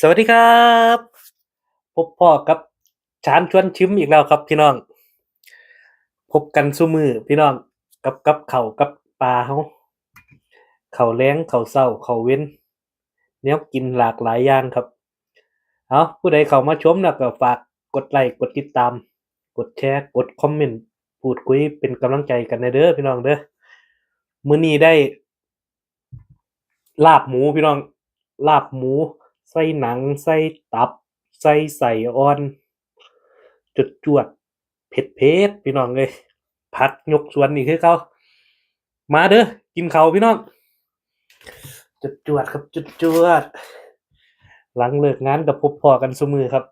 สวัสดีครับ พบพ่อกับชานชวนชิมอีกแล้วครับพี่น้อง พบกันซุมือพี่น้องกับกับเขากับปลาเฮาเขาแรงเขาเศร้าเขาเว้นแนวกินหลากหลายอย่างครับเอาผู้ใดเข้ามาชมแล้วก็ฝากกดไลค์กดติดตาม กดแชร์กดคอมเมนต์พูดคุยเป็นกำลังใจกันในเด้อพี่น้องเด้อมื้อนี้ได้ ลาบหมูพี่น้องลาบหมู ใส่หนัง ใส่ตับ ใส่ไส้อ่อนจุดจวดเผ็ดเผ็ดพี่น้องเลยผัดยกสวนนี่คือเขามาเด้อกินเขาพี่น้องจุดจวดครับจุดจวด หลังเลิกงานกับพบพอกันสมือครับ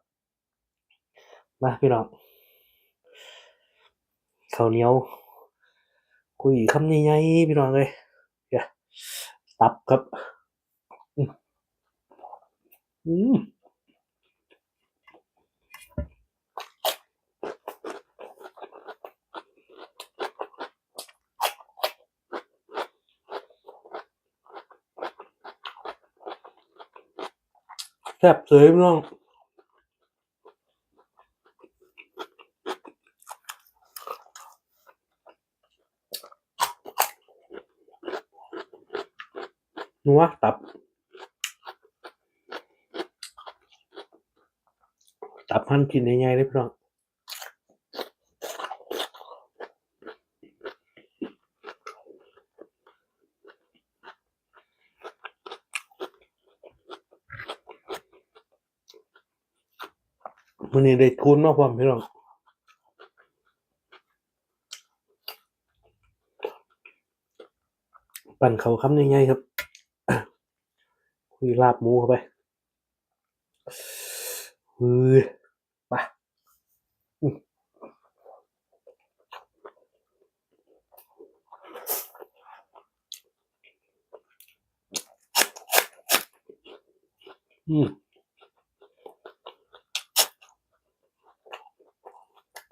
มาพี่น้องข้าวเหนียวคุยคำใหญ่ๆพี่น้องเลยตับครับ อืมแซ่บเสยพี่น้องนัวตับ ตับหั่นกินง่ายๆเลยพี่น้องมันนี้ได้ทุนมาพร้อมพี่น้องปั่นเขาคำง่ายๆครับ คุยลาบหมูเข้าไปเฮ้ยไปอืมอืม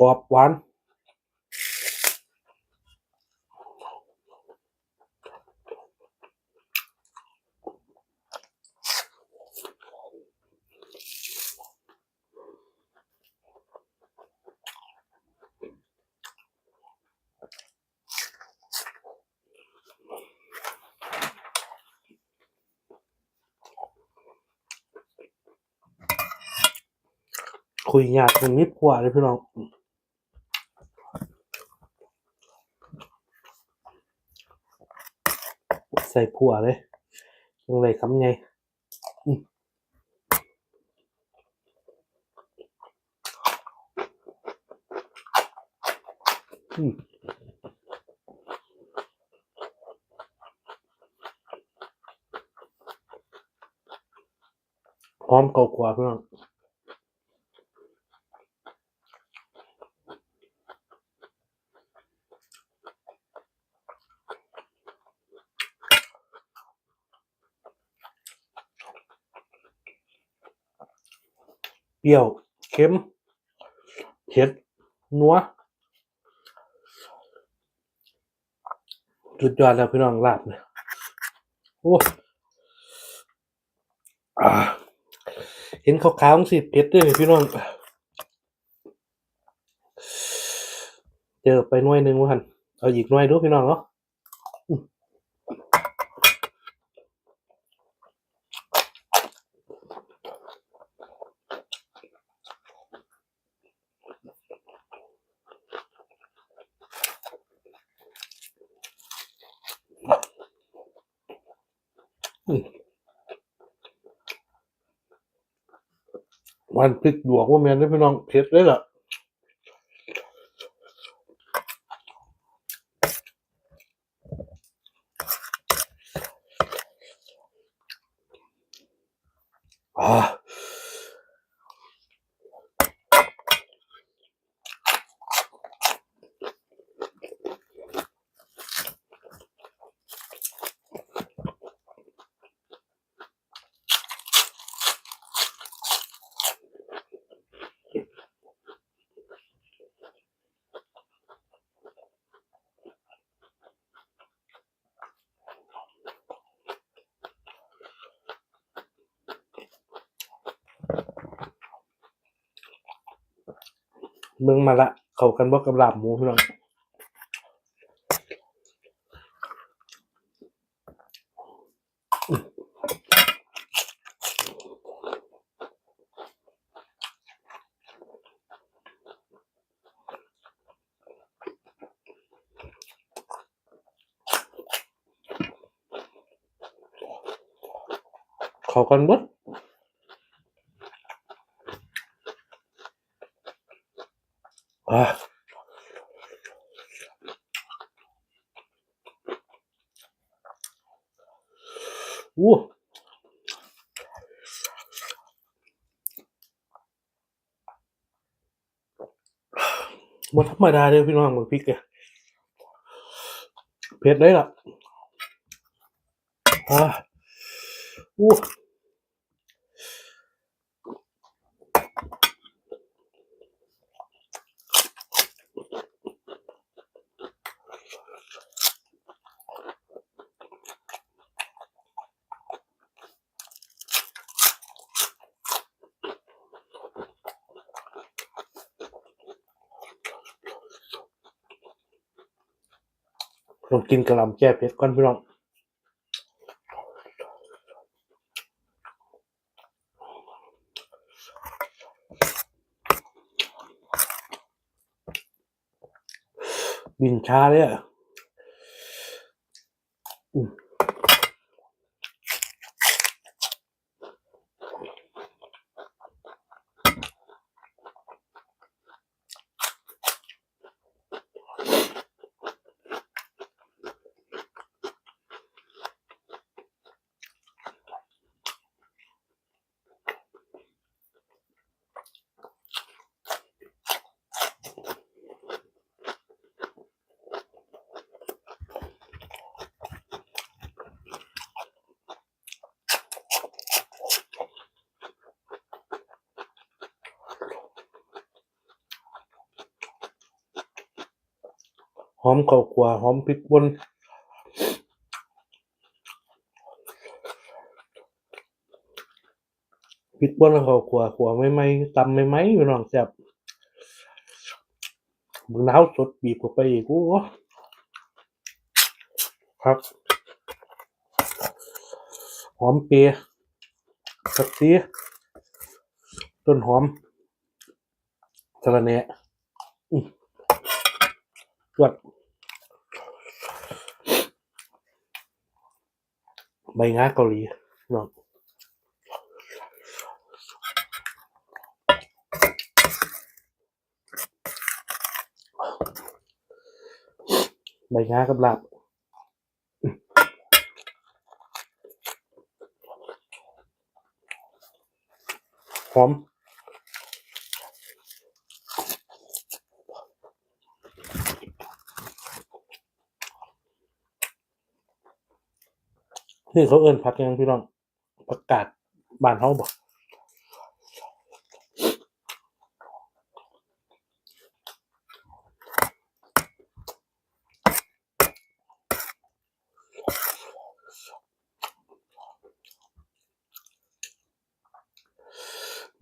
กรอบหวาน คุยยากตรงนี้กว่าเลยพี่น้องใส่ผัวเลยยังไงคำไงอืมพร้อมเกากว่าพี่น้อง เปรี้ยว เค็มเผ็ดนัวสุดยอดแล้วพี่น้องลาบเนี่ยโอ้เห็นขาวๆสิเผ็ดด้วยพี่น้องเจอไปหน่วยหนึ่งวันเอาอีกหน่วยดูพี่น้องเนาะ วันพริกหยวกว่าแมนได้พี่น้องเผ็ดเลยล่ะอ่า เมืองมาละ เขากันบ่กับลาบหมูพี่น้องเขากันบดอ่า อู้บนธรรมดาเลยพี่น้องมือพริกเนี่ยเผ็ดเลยล่ะอ่าอู้ ต้องกินกระลำแก้เผ็ดก่อนพี่น้องบินช้าเลยอะอืม หอมข้าวคั่วหอมพริกป่นพริกป่นแล้วข้าวคั่วคั่วไม่ไหมตำไม่ไหมพี่น้องแซ่บมึงหนาวสดบีบเข้าไปอีกโอ้ครับหอมเปียผักชีต้นหอมสะระแหน่ จวดใบงาเกาหลีเนาะใบงากับลาบอืม หอมนี่เขาเอิ้นผักยังพี่น้องผักกาดบ้านเฮาบ่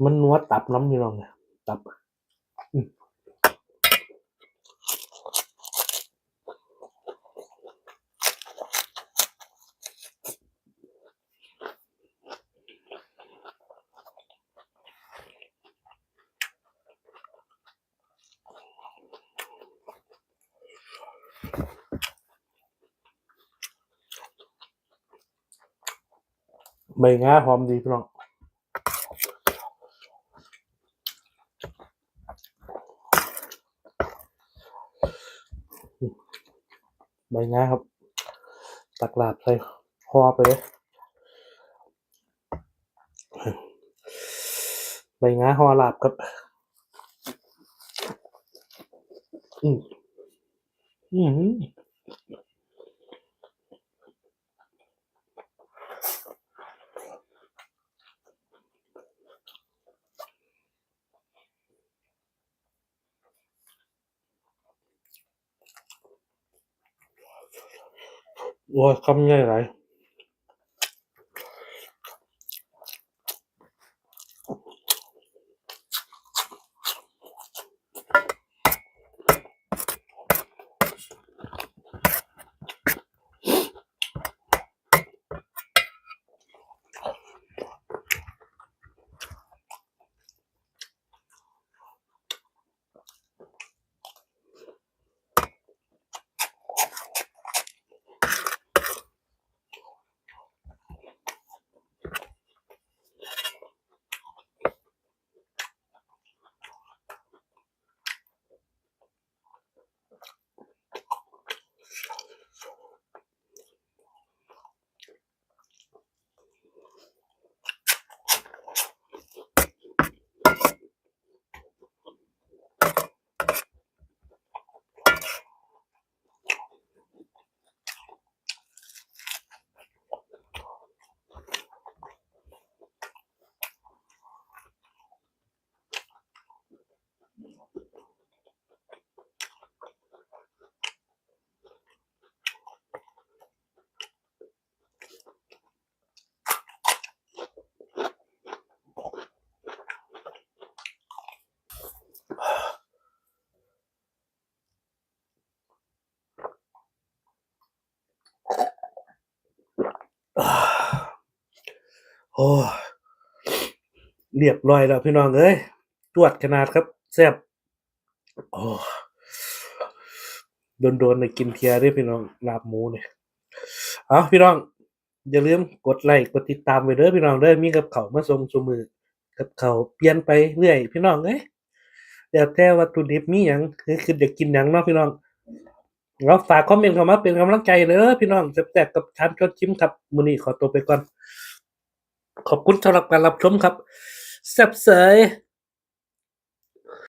มันนัวตับน้ำพี่น้องเนี่ยตับ ใบงาหอมดีพี่น้องอืมใบงาครับ ตักลาบใส่ห่อไปเลยใบงาห่อลาบครับ อืมอืม โอ้ยคำใหญ่หลาย โอ้เรียบร้อยแล้วพี่น้องเอ้ยตรวจขนาดครับแซ่บโอ้โดนๆในกินเทียได้พี่น้องลาบหมูเนี่ยเอาพี่น้อง อย่าลืมกดไลค์กดติดตามไว้เด้อพี่น้องเด้อมีกับเขามาส่งสมือ กับเขาเปลี่ยนไปเรื่อย พี่น้องเอ้ยเดี๋ยวแต่วัตถุดิบมีหยังคือคือเด็กกินหยังเนาะพี่น้องเราฝากคอมเมนต์เข้ามาเป็นกำลังใจเด้อพี่น้องแซ่บๆกับชานชวนชิมครับมือนี้ขอตัวไปก่อน ขอบคุณสำหรับการรับชมครับแซ่บเสย